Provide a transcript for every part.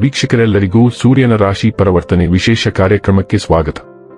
ವೀಕ್ಷಕರೆಲ್ಲರಿಗೂ ಸೂರ್ಯನ ರಾಶಿ ಪರಿವರ್ತನೆ ವಿಶೇಷ ಕಾರ್ಯಕ್ರಮಕ್ಕೆ ಸ್ವಾಗತ.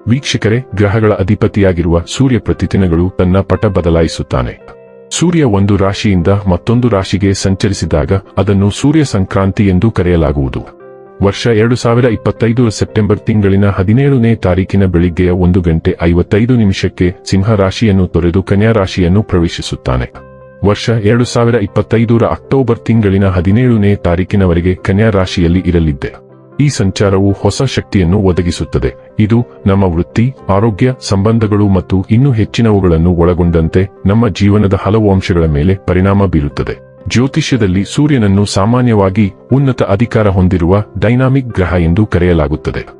ವೀಕ್ಷಕರೇ, ಗ್ರಹಗಳ ಅಧಿಪತಿಯಾಗಿರುವ ಸೂರ್ಯ ಪ್ರತಿದಿನಗಳು ತನ್ನ ಪಟ ಬದಲಾಯಿಸುತ್ತಾನೆ. ಸೂರ್ಯ ಒಂದು ರಾಶಿಯಿಂದ ಮತ್ತೊಂದು ರಾಶಿಗೆ ಸಂಚರಿಸಿದಾಗ ಅದನ್ನು ಸೂರ್ಯ ಸಂಕ್ರಾಂತಿ ಎಂದು ಕರೆಯಲಾಗುವುದು. ವರ್ಷ ಎರಡು ಸಾವಿರ ಇಪ್ಪತ್ತೈದು ಸೆಪ್ಟೆಂಬರ್ ತಿಂಗಳಿನ ಹದಿನೇಳನೇ ತಾರೀಕಿನ ಬೆಳಿಗ್ಗೆಯ ಒಂದು ಗಂಟೆ ಐವತ್ತೈದು ನಿಮಿಷಕ್ಕೆ ಸಿಂಹ ರಾಶಿಯನ್ನು ತೊರೆದು ಕನ್ಯಾ ರಾಶಿಯನ್ನು ಪ್ರವೇಶಿಸುತ್ತಾನೆ. ವರ್ಷ ಎರಡು ಸಾವಿರ ಇಪ್ಪತ್ತೈದರ ಅಕ್ಟೋಬರ್ ತಿಂಗಳಿನ ಹದಿನೇಳನೇ ತಾರೀಕಿನವರೆಗೆ ಕನ್ಯಾ ರಾಶಿಯಲ್ಲಿ ಇರಲಿದ್ದೆ. ಈ ಸಂಚಾರವು ಹೊಸ ಶಕ್ತಿಯನ್ನು ಒದಗಿಸುತ್ತದೆ. ಇದು ನಮ್ಮ ವೃತ್ತಿ, ಆರೋಗ್ಯ, ಸಂಬಂಧಗಳು ಮತ್ತು ಇನ್ನೂ ಹೆಚ್ಚಿನವುಗಳನ್ನು ಒಳಗೊಂಡಂತೆ ನಮ್ಮ ಜೀವನದ ಹಲವು ಅಂಶಗಳ ಮೇಲೆ ಪರಿಣಾಮ ಬೀರುತ್ತದೆ. ಜ್ಯೋತಿಷ್ಯದಲ್ಲಿ ಸೂರ್ಯನನ್ನು ಸಾಮಾನ್ಯವಾಗಿ ಉನ್ನತ ಅಧಿಕಾರ ಹೊಂದಿರುವ ಡೈನಾಮಿಕ್ ಗ್ರಹ ಎಂದು ಕರೆಯಲಾಗುತ್ತದೆ.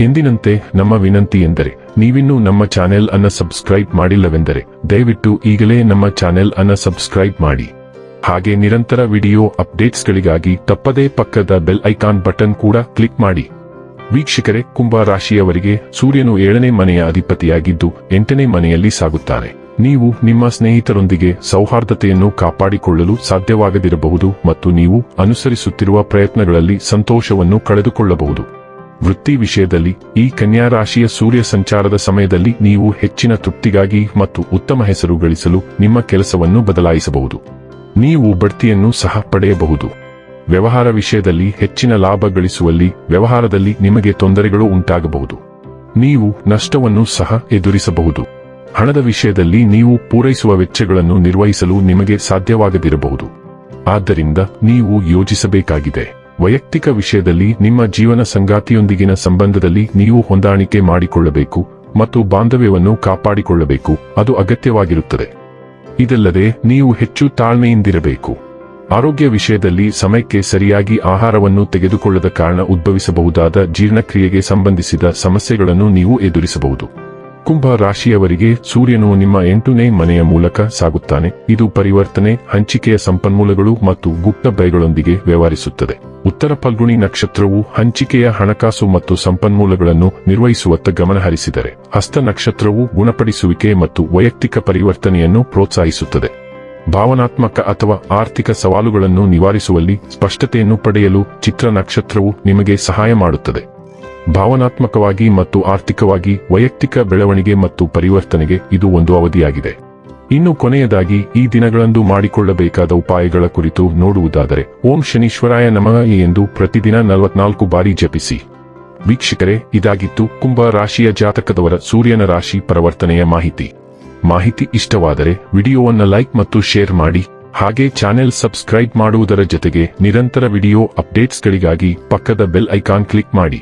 ಎಂದಿನಂತೆ ನಮ್ಮ ವಿನಂತಿ ಎಂದರೆ, ನೀವಿನ್ನೂ ನಮ್ಮ ಚಾನೆಲ್ ಅನ್ನ ಸಬ್ಸ್ಕ್ರೈಬ್ ಮಾಡಿಲ್ಲವೆಂದರೆ, ದಯವಿಟ್ಟು ಈಗಲೇ ನಮ್ಮ ಚಾನೆಲ್ ಅನ್ನ ಸಬ್ಸ್ಕ್ರೈಬ್ ಮಾಡಿ. ಹಾಗೆ ನಿರಂತರ ವಿಡಿಯೋ ಅಪ್ಡೇಟ್ಸ್ಗಳಿಗಾಗಿ ತಪ್ಪದೇ ಪಕ್ಕದ ಬೆಲ್ ಐಕಾನ್ ಬಟನ್ ಕೂಡ ಕ್ಲಿಕ್ ಮಾಡಿ. ವೀಕ್ಷಕರೇ, ಕುಂಭ ರಾಶಿಯವರಿಗೆ ಸೂರ್ಯನು ಏಳನೇ ಮನೆಯ ಅಧಿಪತಿಯಾಗಿದ್ದು ಎಂಟನೇ ಮನೆಯಲ್ಲಿ ಸಾಗುತ್ತಾರೆ ನೀವು ನಿಮ್ಮ ಸ್ನೇಹಿತರೊಂದಿಗೆ ಸೌಹಾರ್ದತೆಯನ್ನು ಕಾಪಾಡಿಕೊಳ್ಳಲು ಸಾಧ್ಯವಾಗದಿರಬಹುದು ಮತ್ತು ನೀವು ಅನುಸರಿಸುತ್ತಿರುವ ಪ್ರಯತ್ನಗಳಲ್ಲಿ ಸಂತೋಷವನ್ನು ಕಳೆದುಕೊಳ್ಳಬಹುದು. ವೃತ್ತಿ ವಿಷಯದಲ್ಲಿ ಈ ಕನ್ಯಾ ರಾಶಿಯ ಸೂರ್ಯ ಸಂಚಾರದ ಸಮಯದಲ್ಲಿ ನೀವು ಹೆಚ್ಚಿನ ತೃಪ್ತಿಗಾಗಿ ಮತ್ತು ಉತ್ತಮ ಹೆಸರು ಗಳಿಸಲು ನಿಮ್ಮ ಕೆಲಸವನ್ನು ಬದಲಾಯಿಸಬಹುದು. ನೀವು ಬಡ್ತಿಯನ್ನು ಸಹ ಪಡೆಯಬಹುದು. ವ್ಯವಹಾರ ವಿಷಯದಲ್ಲಿ ಹೆಚ್ಚಿನ ಲಾಭ ಗಳಿಸುವಲ್ಲಿ ವ್ಯವಹಾರದಲ್ಲಿ ನಿಮಗೆ ತೊಂದರೆಗಳು ಉಂಟಾಗಬಹುದು. ನೀವು ನಷ್ಟವನ್ನು ಸಹ ಎದುರಿಸಬಹುದು. ಹಣದ ವಿಷಯದಲ್ಲಿ ನೀವು ಪೂರೈಸುವ ವೆಚ್ಚಗಳನ್ನು ನಿರ್ವಹಿಸಲು ನಿಮಗೆ ಸಾಧ್ಯವಾಗದಿರಬಹುದು. ಆದ್ದರಿಂದ ನೀವು ಯೋಜಿಸಬೇಕಾಗಿದೆ. ವೈಯಕ್ತಿಕ ವಿಷಯದಲ್ಲಿ ನಿಮ್ಮ ಜೀವನ ಸಂಗಾತಿಯೊಂದಿಗಿನ ಸಂಬಂಧದಲ್ಲಿ ನೀವು ಹೊಂದಾಣಿಕೆ ಮಾಡಿಕೊಳ್ಳಬೇಕು ಮತ್ತು ಬಾಂಧವ್ಯವನ್ನು ಕಾಪಾಡಿಕೊಳ್ಳಬೇಕು. ಅದು ಅಗತ್ಯವಾಗಿರುತ್ತದೆ. ಇದಲ್ಲದೆ ನೀವು ಹೆಚ್ಚು ತಾಳ್ಮೆಯಿಂದಿರಬೇಕು. ಆರೋಗ್ಯ ವಿಷಯದಲ್ಲಿ ಸಮಯಕ್ಕೆ ಸರಿಯಾಗಿ ಆಹಾರವನ್ನು ತೆಗೆದುಕೊಳ್ಳದ ಕಾರಣ ಉದ್ಭವಿಸಬಹುದಾದ ಜೀರ್ಣಕ್ರಿಯೆಗೆ ಸಂಬಂಧಿಸಿದ ಸಮಸ್ಯೆಗಳನ್ನು ನೀವು ಎದುರಿಸಬಹುದು. ಕುಂಭ ರಾಶಿಯವರಿಗೆ ಸೂರ್ಯನು ನಿಮ್ಮ ಎಂಟನೇ ಮನೆಯ ಮೂಲಕ ಸಾಗುತ್ತಾನೆ. ಇದು ಪರಿವರ್ತನೆ, ಹಂಚಿಕೆಯ ಸಂಪನ್ಮೂಲಗಳು ಮತ್ತು ಗುಪ್ತ ಬಯಗಳೊಂದಿಗೆ ವ್ಯವಹರಿಸುತ್ತದೆ. ಉತ್ತರ ಫಲ್ಗುಣಿ ನಕ್ಷತ್ರವು ಹಂಚಿಕೆಯ ಹಣಕಾಸು ಮತ್ತು ಸಂಪನ್ಮೂಲಗಳನ್ನು ನಿರ್ವಹಿಸುವತ್ತ ಗಮನಹರಿಸಿದರೆ, ಹಸ್ತ ನಕ್ಷತ್ರವು ಗುಣಪಡಿಸುವಿಕೆ ಮತ್ತು ವೈಯಕ್ತಿಕ ಪರಿವರ್ತನೆಯನ್ನು ಪ್ರೋತ್ಸಾಹಿಸುತ್ತದೆ. ಭಾವನಾತ್ಮಕ ಅಥವಾ ಆರ್ಥಿಕ ಸವಾಲುಗಳನ್ನು ನಿವಾರಿಸುವಲ್ಲಿ ಸ್ಪಷ್ಟತೆಯನ್ನು ಪಡೆಯಲು ಚಿತ್ರ ನಕ್ಷತ್ರವು ನಿಮಗೆ ಸಹಾಯ ಮಾಡುತ್ತದೆ. ಭಾವನಾತ್ಮಕವಾಗಿ ಮತ್ತು ಆರ್ಥಿಕವಾಗಿ, ವೈಯಕ್ತಿಕ ಬೆಳವಣಿಗೆ ಮತ್ತು ಪರಿವರ್ತನೆಗೆ ಇದು ಒಂದು ಅವಧಿಯಾಗಿದೆ. ಇನ್ನು ಕೊನೆಯದಾಗಿ, ಈ ದಿನಗಳಂದು ಮಾಡಿಕೊಳ್ಳಬೇಕಾದ ಉಪಾಯಗಳ ಕುರಿತು ನೋಡುವುದಾದರೆ, ಓಂ ಶನೀಶ್ವರಾಯ ನಮಃ ಎಂದು ಪ್ರತಿದಿನ ನಲವತ್ನಾಲ್ಕು ಬಾರಿ ಜಪಿಸಿ. ವೀಕ್ಷಕರೇ, ಇದಾಗಿತ್ತು ಕುಂಭ ರಾಶಿಯ ಜಾತಕದವರ ಸೂರ್ಯನ ರಾಶಿ ಪರಿವರ್ತನೆಯ ಮಾಹಿತಿ. ಮಾಹಿತಿ ಇಷ್ಟವಾದರೆ ವಿಡಿಯೋವನ್ನು ಲೈಕ್ ಮತ್ತು ಶೇರ್ ಮಾಡಿ, ಹಾಗೆ ಚಾನೆಲ್ ಸಬ್ಸ್ಕ್ರೈಬ್ ಮಾಡುವುದರ ಜೊತೆಗೆ ನಿರಂತರ ವಿಡಿಯೋ ಅಪ್ಡೇಟ್ಸ್ಗಳಿಗಾಗಿ ಪಕ್ಕದ ಬೆಲ್ ಐಕಾನ್ ಕ್ಲಿಕ್ ಮಾಡಿ.